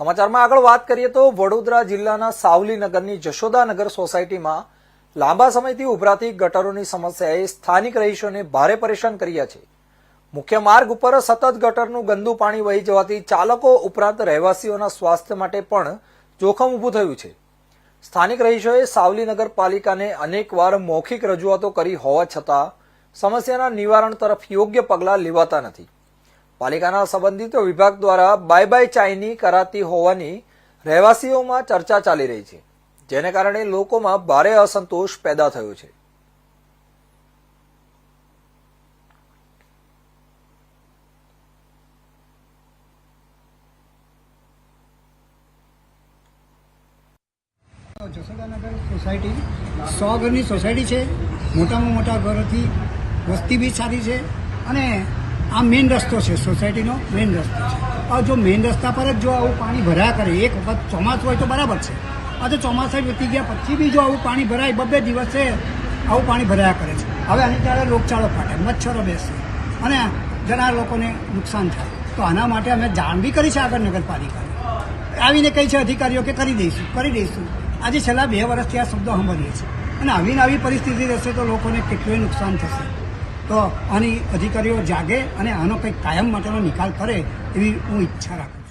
સમાચારમાં આગળ વાત કરીએ તો વડોદરા જિલ્લાના સાવલીનગરની જશોદાનગર સોસાયટીમાં લાંબા સમયથી ઉભરાતી ગટરોની સમસ્યાએ સ્થાનિક રહીશોને ભારે પરેશાન કર્યા છે. મુખ્ય માર્ગ ઉપર સતત ગટરનું ગંદુ પાણી વહી જવાથી ચાલકો ઉપરાંત રહેવાસીઓના સ્વાસ્થ્ય માટે પણ જોખમ ઊભું થયું છે. સ્થાનિક રહીશોએ સાવલી નગરપાલિકાને અનેકવાર મૌખિક રજૂઆતો કરી હોવા છતાં સમસ્યાના નિવારણ તરફ યોગ્ય પગલાં લેવાતા નથી. પાલિકાના સંબંધિત વિભાગ દ્વારા બાય બાય ચાઇની કરાતી હોવાની રહેવાસીઓમાં ચર્ચા ચાલી રહી છે, જેને કારણે લોકોમાં ભારે અસંતોષ પેદા થયો છે. જસોદાનગર સોસાયટી, સો ઘરની સોસાયટી છે. મોટામાં મોટા ઘરોથી વસ્તી બી સારી છે અને આ મેઇન રસ્તો છે સોસાયટીનો મેઇન રસ્તો છે. જો મેઇન રસ્તા પર જ જો આવું પાણી ભરાયા કરે, એક વખત ચોમાસું હોય તો બરાબર છે. આ તો ચોમાસા વીતી ગયા, પછી બી જો આવું પાણી ભરાય, બબે દિવસે આવું પાણી ભરાયા કરે છે. હવે આની ત્યારે રોગચાળો ફાટે, મચ્છરો બેસે અને જરા લોકોને નુકસાન થાય. તો આના માટે અમે જાણ બી કરી છે આગળ નગરપાલિકાને. આવીને કહી છે અધિકારીઓ કે કરી દઈશું કરી દઈશું. આજે છેલ્લા બે વર્ષથી આ શબ્દો સાંભળીએ છીએ. અને આવીને આવી પરિસ્થિતિ રહેશે તો લોકોને કેટલું નુકસાન થશે. તો આની અધિકારીઓ જાગે અને આનો કંઈક કાયમ માટેનો નિકાલ કરે એવી હું ઈચ્છા રાખું